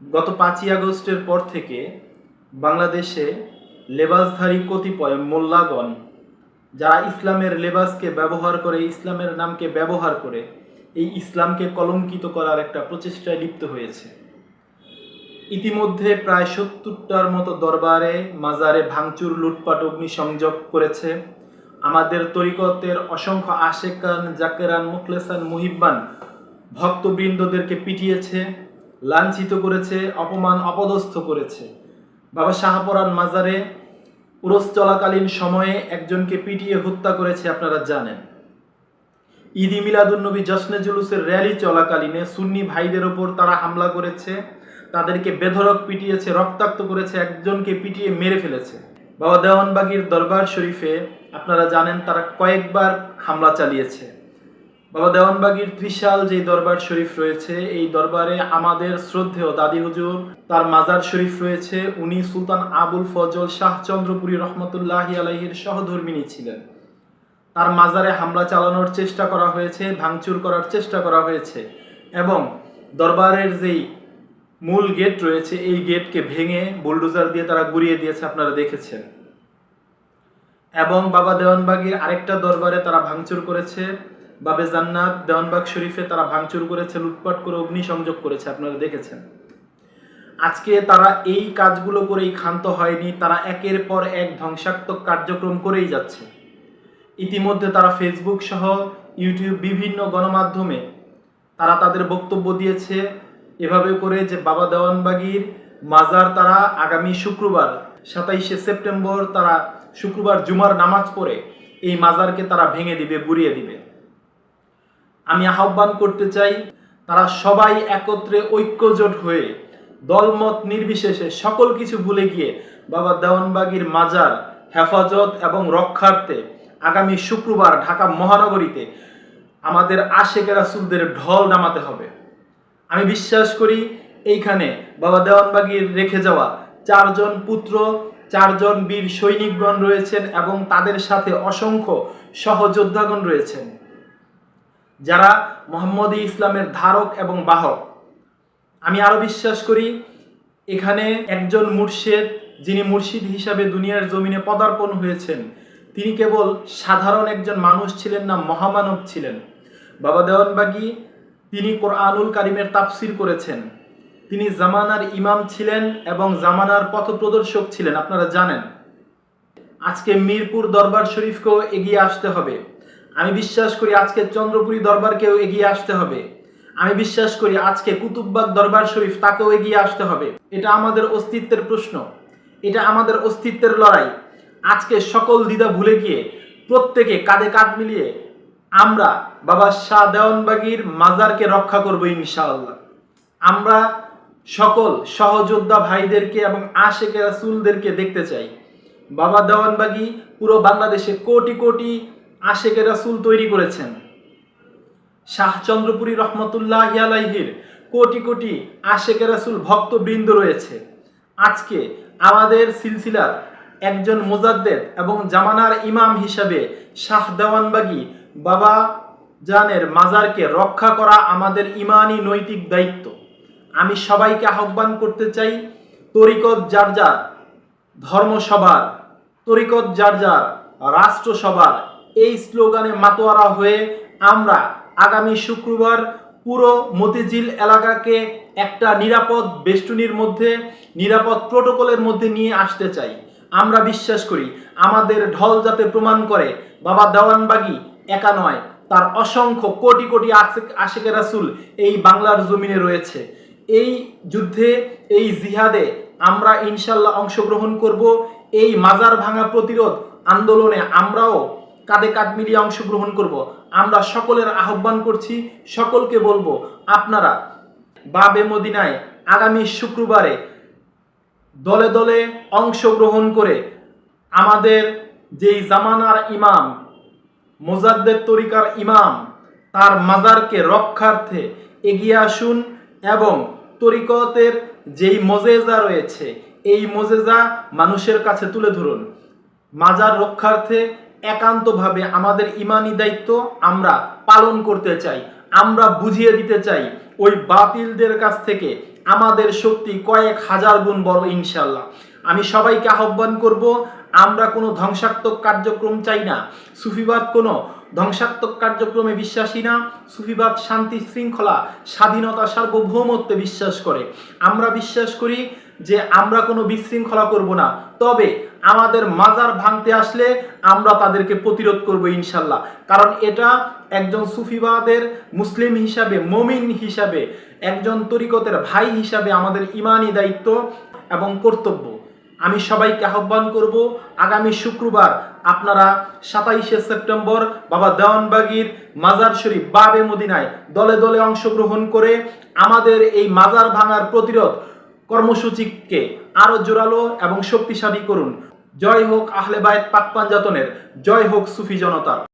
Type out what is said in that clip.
গত পাঁচই আগস্টের পর থেকে বাংলাদেশে লেবাসধারী কতিপয় মোল্লাগণ, যারা ইসলামের লেবাসকে ব্যবহার করে, ইসলামের নামকে ব্যবহার করে, এই ইসলামকে কলঙ্কিত করার একটা প্রচেষ্টায় লিপ্ত হয়েছে। ইতিমধ্যে প্রায় সত্তরটার মতো দরবারে, মাজারে ভাঙচুর, লুটপাট, অগ্নিসংযোগ করেছে। আমাদের তরিকতের অসংখ্য আশেকান, জাকেরান, মুখলেসান, মুহিব্বান ভক্তবৃন্দদেরকে পিটিয়েছে। লাঞ্ছিত করেছে, অপমান অপদস্থ করেছে। বাবা শাহপরান মাজারে উরস চলাকালীন সময়ে একজনকে পিটিয়ে হত্যা করেছে, আপনারা জানেন। ঈদি মিলাদুন্নবী জশ্নে জুলুসের র্যালি চলাকালীনে সুন্নি ভাইদের ওপর তারা হামলা করেছে, তাদেরকে বেধরক পিটিয়েছে, রক্তাক্ত করেছে, একজনকে পিটিয়ে মেরে ফেলেছে। বাবা দেওয়ানবাগির দরবার শরীফে, আপনারা জানেন, তারা কয়েকবার হামলা চালিয়েছে। বাবা দেওয়ানবাগির ত্রিশাল যে দরবার শরীফ রয়েছে, এই দরবারে আমাদের শ্রদ্ধেয় দাদি হুজুর, তার মাজার শরীফ রয়েছে, উনি সুলতান আবুল ফজল শাহ চন্দ্রপুরী রহমতুল্লাহি আলাইহির সহধর্মিনী ছিলেন। তার মাজারে হামলা চালানোর চেষ্টা করা হয়েছে, ভাঙচুর করার চেষ্টা করা হয়েছে এবং দরবারের যেই মূল গেট রয়েছে, এই গেটকে ভেঙে বুলডোজার দিয়ে তারা গুড়িয়ে দিয়েছে, আপনারা দেখেছেন। এবং বাবা দেওয়ানবাগের আরেকটা দরবারে তারা ভাঙচুর করেছে বাবে জান্নাত, দেওয়ানবাগ শরীফে তারা ভাঙচুর করেছে, লুটপাট করে, অগ্নিসংযোগ করেছে, আপনারা দেখেছেন। আজকে তারা এই কাজগুলো করেই ক্ষান্ত হয়নি, তারা একের পর এক ধ্বংসাত্মক কার্যক্রম করেই যাচ্ছে। ইতিমধ্যে তারা ফেসবুক সহ ইউটিউব বিভিন্ন গণমাধ্যমে তারা তাদের বক্তব্য দিয়েছে, এভাবে করে যে বাবা দেওয়ানবাগির মাজার তারা আগামী শুক্রবার, সাতাইশে সেপ্টেম্বর তারা শুক্রবার জুমার নামাজ পড়ে এই মাজারকে তারা ভেঙে দিবে, গুড়িয়ে দিবে। আমি আহ্বান করতে চাই, তারা সবাই একত্রে ঐক্যজোট হয়ে দলমত নির্বিশেষে সকল কিছু ভুলে গিয়ে বাবা দেওয়ানবাগির মাজার হেফাজত এবং রক্ষার্থে আগামী শুক্রবার ঢাকা মহানগরীতে আমাদের আশেখ রাসুলদের ঢল নামাতে হবে। আমি বিশ্বাস করি এইখানে বাবা দেওয়ানবাগির রেখে যাওয়া চারজন পুত্র, চারজন বীর সৈনিকগণ রয়েছেন এবং তাদের সাথে অসংখ্য সহযোদ্ধাগণ রয়েছেন। যারা মোহাম্মদী ইসলামের ধারক এবং বাহক। আমি আরও বিশ্বাস করি, এখানে একজন মুর্শেদ, যিনি মুর্শিদ হিসাবে দুনিয়ার জমিনে পদার্পণ হয়েছেন, তিনি কেবল সাধারণ একজন মানুষ ছিলেন না, মহামানব ছিলেন। বাবা দেওয়ানবাগি, তিনি কোরআনুল কারিমের তাফসির করেছেন। তিনি জামানার ইমাম ছিলেন এবং জামানার পথপ্রদর্শক ছিলেন, আপনারা জানেন। আজকে মিরপুর দরবার শরীফকেও এগিয়ে আসতে হবে। আমি বিশ্বাস করি আজকে চন্দ্রপুরী দরবারকেও এগিয়ে আসতে হবে। আমি বিশ্বাস করি আজকে কুতুববাগ দরবার শরীফ তাকেও এগিয়ে আসতে হবে। এটা আমাদের অস্তিত্বের প্রশ্ন। এটা আমাদের অস্তিত্বের লড়াই। আজকে সকল দ্বিধা ভুলে গিয়ে প্রত্যেকে কাঁধে কাঁধ মিলিয়ে আমরা বাবা শাহ দেওয়ানবাগির মাজারকে রক্ষা করব ইনশাআল্লাহ। আমরা সকল সহযোদ্ধা ভাইদেরকে এবং আশেকে রাসুলদেরকে দেখতে চাই। বাবা দেওয়ানবাগি পুরো বাংলাদেশে কোটি কোটি আশেকে রাসুল তৈরি করেছেন। শাহচন্দ্রপুরী রহমতুল্লাহ আলাইহির কোটি কোটি আশেকে রাসুল ভক্তবৃন্দ রয়েছে। আজকে আমাদের সিলসিলার একজন মোজাদ্দেদ এবং জামানার ইমাম হিসাবে শাহ দেওয়ানবাগি বাবা জানের মাজারকে রক্ষা করা আমাদের ইমানই নৈতিক দায়িত্ব। আমি সবাইকে আহ্বান করতে চাই, তরিকত যার যার ধর্মসভার, তরিকত যার যার রাষ্ট্রসভার এই স্লোগানে মাতোয়ারা হয়ে আমরা আগামী শুক্রবার পুরো মতিঝিল এলাকাকে একটা নিরাপদ বেষ্টনীর মধ্যে, নিরাপদ প্রোটোকলের মধ্যে নিয়ে আসতে চাই। আমরা বিশ্বাস করি আমাদের ঢল যাতে প্রমাণ করে, বাবা দেওয়ানবাগি একা নয়, তার অসংখ্য কোটি কোটি আশেকে রাসুল এই বাংলার জমিনে রয়েছে। এই যুদ্ধে, এই জিহাদে আমরা ইনশাল্লাহ অংশগ্রহণ করব, এই মাজার ভাঙা প্রতিরোধ আন্দোলনে আমরাও কাঁধে কাঁধ মিলিয়ে অংশগ্রহণ করব। আমরা সকলের আহ্বান করছি, সকলকে বলব, আপনারা বাবে মদিনায় আগামী শুক্রবারে দলে দলে অংশগ্রহণ করে আমাদের যেই জামানার ইমাম মোজাদ্দের তরিকার ইমাম, তার মাজারকে রক্ষার্থে এগিয়ে আসুন এবং তরিকতের যেই মজেজা রয়েছে, এই মজেজা মানুষের কাছে তুলে ধরুন। মাজার রক্ষার্থে একান্তভাবে আমাদের ইমানি দায়িত্ব আমরা পালন করতে চাই, আমরা বুঝিয়ে দিতে চাই, ওই বাতিলদের কাছ থেকে আমাদের শক্তি কয়েক হাজার গুণ বড় ইনশাল্লাহ আমি সবাইকে আহ্বান করব, আমরা কোনো ধ্বংসাত্মক কার্যক্রম চাই না। সুফিবাদ কোনো ধ্বংসাত্মক কার্যক্রমে বিশ্বাসী না। সুফিবাদ শান্তি শৃঙ্খলা, স্বাধীনতা সার্বভৌমত্বে বিশ্বাস করে। আমরা বিশ্বাস করি যে আমরা কোনো বিশৃঙ্খলা করব না। তবে আমাদের মাজার ভাঙতে আসলে আমরা তাদেরকে প্রতিরোধ করব ইনশাল্লাহ। কারণ এটা একজন সুফিবাদের মুসলিম হিসাবে, মমিন হিসাবে, একজন তরিকতের ভাই হিসাবে আমাদের ইমানি দায়িত্ব এবং কর্তব্য। আমি সবাইকে আহ্বান করব, আগামী শুক্রবার আপনারা সাতাইশে সেপ্টেম্বর বাবা দেওয়ানবাগির মাজার শরীফ বাবে মদিনায় দলে দলে অংশগ্রহণ করে আমাদের এই মাজার ভাঙার প্রতিরোধ কর্মসূচিকে আরও জোরালো এবং শক্তিশালী করুন। জয় হোক আহলে বায়ত পাক জয় হোক সুফি জনতার।